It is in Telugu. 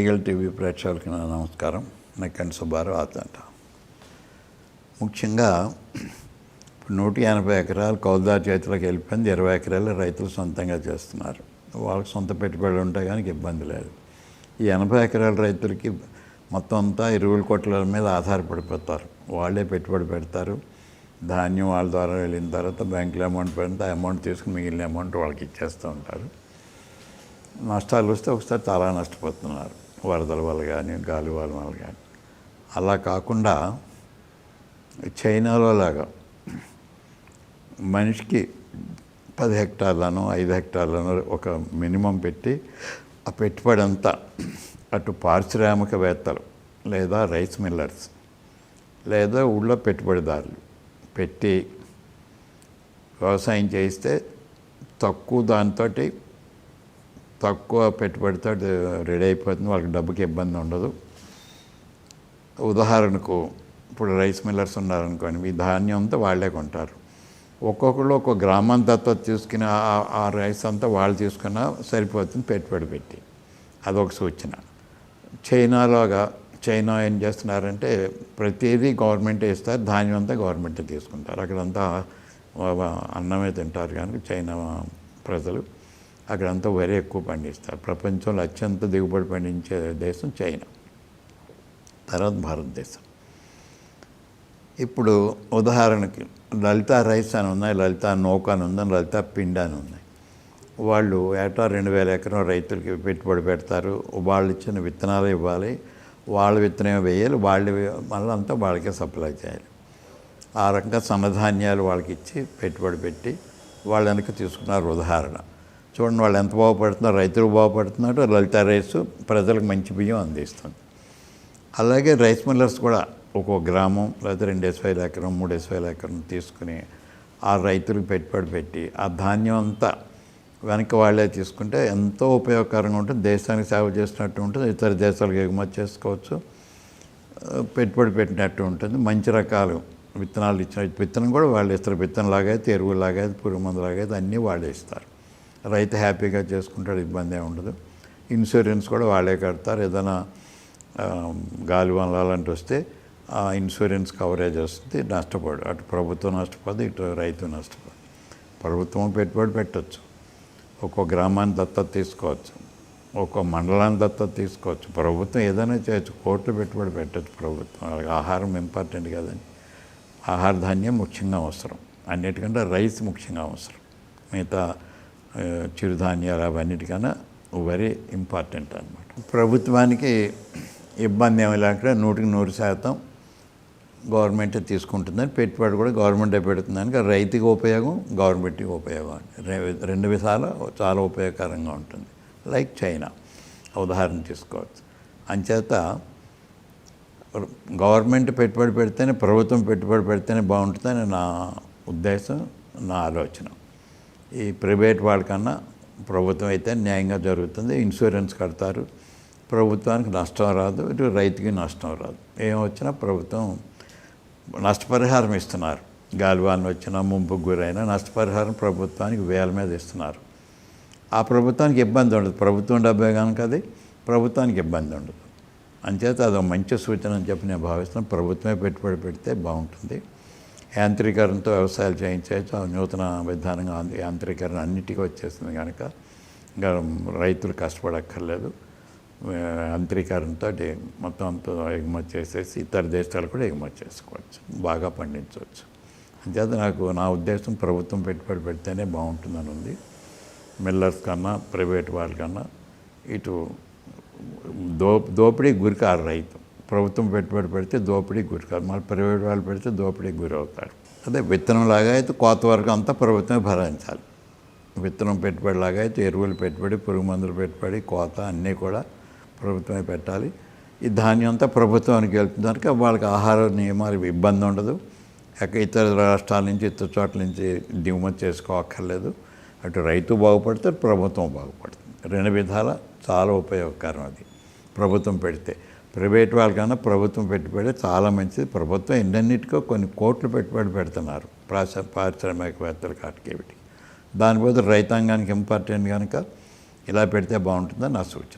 ఈగల్ టీవీ ప్రేక్షకులకి నా నమస్కారం నెక్కంటి సుబ్బారావు ఆతంట ముఖ్యంగా నూట ఎనభై ఎకరాలు కౌలుదారు చేతిలోకి వెళ్ళిపోయింది ఇరవై ఎకరాలు రైతులు సొంతంగా చేస్తున్నారు వాళ్ళకి సొంత పెట్టుబడులు ఉంటాయి కానీ ఇబ్బంది లేదు ఈ ఎనభై ఎకరాల రైతులకి మొత్తం అంతా ఎరువుల కొట్ల మీద ఆధారపడిపోతారు వాళ్ళే పెట్టుబడి పెడతారు ధాన్యం వాళ్ళ ద్వారా వెళ్ళిన తర్వాత బ్యాంకులో అమౌంట్ పెడితే ఆ అమౌంట్ తీసుకుని మిగిలిన అమౌంట్ వాళ్ళకి ఇచ్చేస్తూ ఉంటారు నష్టాలు వస్తే ఒకసారి చాలా నష్టపోతున్నారు వరదల వల్ల కానీ గాలి వాళ్ళ వల్ల కానీ అలా కాకుండా చైనాలో లాగా మనిషికి పది హెక్టార్లను ఐదు హెక్టార్లను ఒక మినిమం పెట్టి ఆ పెట్టుబడి అంతా అటు పారిశ్రామికవేత్తలు లేదా రైస్ మిల్లర్స్ లేదా ఊళ్ళో పెట్టుబడిదారులు పెట్టి వ్యవసాయం చేస్తే తక్కువ దాంతో తక్కువ పెట్టుబడితో రెడీ అయిపోతుంది. వాళ్ళకి డబ్బుకి ఇబ్బంది ఉండదు. ఉదాహరణకు ఇప్పుడు రైస్ మిల్లర్స్ ఉన్నారనుకోండి ఈ ధాన్యం అంతా వాళ్ళే కొంటారు. ఒక్కొక్కళ్ళు ఒక్కొక్క గ్రామం దత్తత తీసుకుని ఆ- ఆ రైస్ అంతా వాళ్ళు తీసుకున్నా సరిపోతుంది పెట్టుబడి పెట్టి. అదొక సూచన. చైనాలోగా చైనా ఏం చేస్తున్నారంటే ప్రతిదీ గవర్నమెంట్ ఇస్తారు ధాన్యం అంతా గవర్నమెంట్ తీసుకుంటారు. అక్కడంతా అన్నమే తింటారు కనుక చైనా ప్రజలు. అక్కడంతా వరి ఎక్కువ పండిస్తారు. ప్రపంచంలో అత్యంత దిగుబడి పండించే దేశం చైనా. తర్వాత భారతదేశం. ఇప్పుడు ఉదాహరణకి లలిత రైస్ అని ఉన్నాయి లలిత నౌక అని ఉంది లలిత పిండి అని ఉన్నాయి. వాళ్ళు ఏటా రెండు వేల ఎకరం రైతులకి పెట్టుబడి పెడతారు. వాళ్ళు ఇచ్చిన విత్తనాలు ఇవ్వాలి. వాళ్ళ విత్తనం వేయాలి. వాళ్ళు మళ్ళీ అంతా వాళ్ళకే సప్లై చేయాలి. ఆ రకంగా సన్నధాన్యాలు వాళ్ళకి ఇచ్చి పెట్టుబడి పెట్టి వాళ్ళ వెనక తీసుకున్నారు ఉదాహరణ. చూడండి వాళ్ళు ఎంత బాగుపడుతున్నారు రైతులు బాగుపడుతున్నారు లలిత రైస్ ప్రజలకు మంచి బియ్యం అందిస్తుంది. అలాగే రైస్ మిల్లర్స్ కూడా ఒక్కో గ్రామం లేదా రెండు వేల ఎకరం మూడు వేల ఎకరం తీసుకుని ఆ రైతులకు పెట్టుబడి పెట్టి ఆ ధాన్యం అంతా వెనక వాళ్ళే తీసుకుంటే ఎంతో ఉపయోగకరంగా ఉంటుంది. దేశానికి సేవ చేసినట్టు ఉంటుంది. ఇతర దేశాలకు ఎగుమతి చేసుకోవచ్చు. పెట్టుబడి పెట్టినట్టు ఉంటుంది. మంచి రకాలు విత్తనాలు ఇచ్చిన విత్తనం కూడా వాళ్ళు ఇస్తారు విత్తనం లాగైతే ఎరువు పురుగు మందులాగైతే అన్నీ వాళ్ళే ఇస్తారు. రైతు హ్యాపీగా చేసుకుంటాడు ఇబ్బంది ఏమి ఉండదు. ఇన్సూరెన్స్ కూడా వాళ్ళే కడతారు. ఏదైనా గాలి వనలు వస్తే ఆ ఇన్సూరెన్స్ కవరేజ్ వస్తుంది నష్టపోడు. అటు ప్రభుత్వం నష్టపోదు ఇటు రైతు నష్టపోదు. ప్రభుత్వం పెట్టుబడి పెట్టచ్చు. ఒక్కో గ్రామాన్ని దత్తత తీసుకోవచ్చు. ఒక్కో మండలాన్ని దత్తత తీసుకోవచ్చు. ప్రభుత్వం ఏదైనా చేయొచ్చు. కోట్లు పెట్టుబడి పెట్టచ్చు ప్రభుత్వం. వాళ్ళకి ఆహారం ఇంపార్టెంట్ కదండి. ఆహార ధాన్యం ముఖ్యంగా అవసరం. అన్నిటికంటే రైస్ ముఖ్యంగా అవసరం. మిగతా చిరుధాన్యాలు అవన్నిటికన్నా వెరీ ఇంపార్టెంట్ అనమాట ప్రభుత్వానికి ఇబ్బంది ఏమి లేకుండా నూటికి నూరు శాతం గవర్నమెంటే తీసుకుంటుందని పెట్టుబడి కూడా గవర్నమెంటే పెడుతుందని రైతుకి ఉపయోగం గవర్నమెంట్కి ఉపయోగం రెండు విధాలు చాలా ఉపయోగకరంగా ఉంటుంది. లైక్ చైనా ఉదాహరణ తీసుకోవచ్చు. అంచేత గవర్నమెంట్ పెట్టుబడి పెడితేనే ప్రభుత్వం పెట్టుబడి పెడితేనే బాగుంటుందని నా ఉద్దేశం నా ఆలోచన. ఈ ప్రైవేట్ వాళ్ళకన్నా ప్రభుత్వం అయితే న్యాయంగా జరుగుతుంది ఇన్సూరెన్స్ కడతారు. ప్రభుత్వానికి నష్టం రాదు ఇటు రైతుకి నష్టం రాదు. ఏం వచ్చినా ప్రభుత్వం నష్టపరిహారం ఇస్తున్నారు. గాలివాన్ వచ్చిన ముంపుకు గురైనా నష్టపరిహారం ప్రభుత్వానికి వేల మీద ఇస్తున్నారు. ఆ ప్రభుత్వానికి ఇబ్బంది ఉండదు. ప్రభుత్వం డబ్బే కనుక అది ప్రభుత్వానికి ఇబ్బంది ఉండదు. అంచేత అది మంచి సూచన అని చెప్పి నేను భావిస్తున్నాను. ప్రభుత్వమే పెట్టుబడి పెడితే బాగుంటుంది. యాంత్రీకరణతో వ్యవసాయాలు చేయించవచ్చు ఆ నూతన విధానంగా యాంత్రీకరణ అన్నిటికీ వచ్చేసింది కనుక ఇంకా రైతులు కష్టపడక్కర్లేదు. యాంత్రీకరణతో మొత్తం అంతా ఎగుమతి చేసేసి ఇతర దేశాలు కూడా ఎగుమతి చేసుకోవచ్చు. బాగా పండించవచ్చు. అంచేత నాకు నా ఉద్దేశం ప్రభుత్వం పెట్టుబడి పెడితేనే బాగుంటుందని ఉంది. మిల్లర్స్ కన్నా ప్రైవేట్ వాళ్ళకన్నా ఇటు దో దోపిడీ గురికారు రైతు. ప్రభుత్వం పెట్టుబడి పెడితే దోపిడీ గురికారు మళ్ళీ ప్రైవేట్ వాళ్ళు పెడితే దోపిడీకి గురి అవుతారు. అదే విత్తనంలాగా అయితే కోత వరకు అంతా ప్రభుత్వమే భరించాలి విత్తనం పెట్టుబడి లాగా అయితే ఎరువులు పెట్టుబడి పురుగు మందులు పెట్టుబడి కోత అన్నీ కూడా ప్రభుత్వమే పెట్టాలి. ఈ ధాన్యం అంతా ప్రభుత్వానికి వెళ్తుంది వాళ్ళకి ఆహార నియమాలు ఇబ్బంది ఉండదు. ఇతర రాష్ట్రాల నుంచి ఇతర చోట్ల నుంచి దిగుమతి చేసుకోక్కర్లేదు. అటు రైతు బాగుపడితే ప్రభుత్వం బాగుపడుతుంది. రెండు విధాల చాలా ఉపయోగకరం అది. ప్రభుత్వం పెడితే ప్రైవేట్ వాళ్ళకన్నా ప్రభుత్వం పెట్టుబడి చాలా మంచిది. ప్రభుత్వం ఎన్నన్నిటికో కొన్ని కోట్లు పెట్టుబడి పెడుతున్నారు ప్రాశ పారిశ్రామికవేత్తలు కాటికేవిటి దాని బదులు రైతాంగానికి ఇంపార్టెంట్ కనుక ఇలా పెడితే బాగుంటుందని నా సూచన.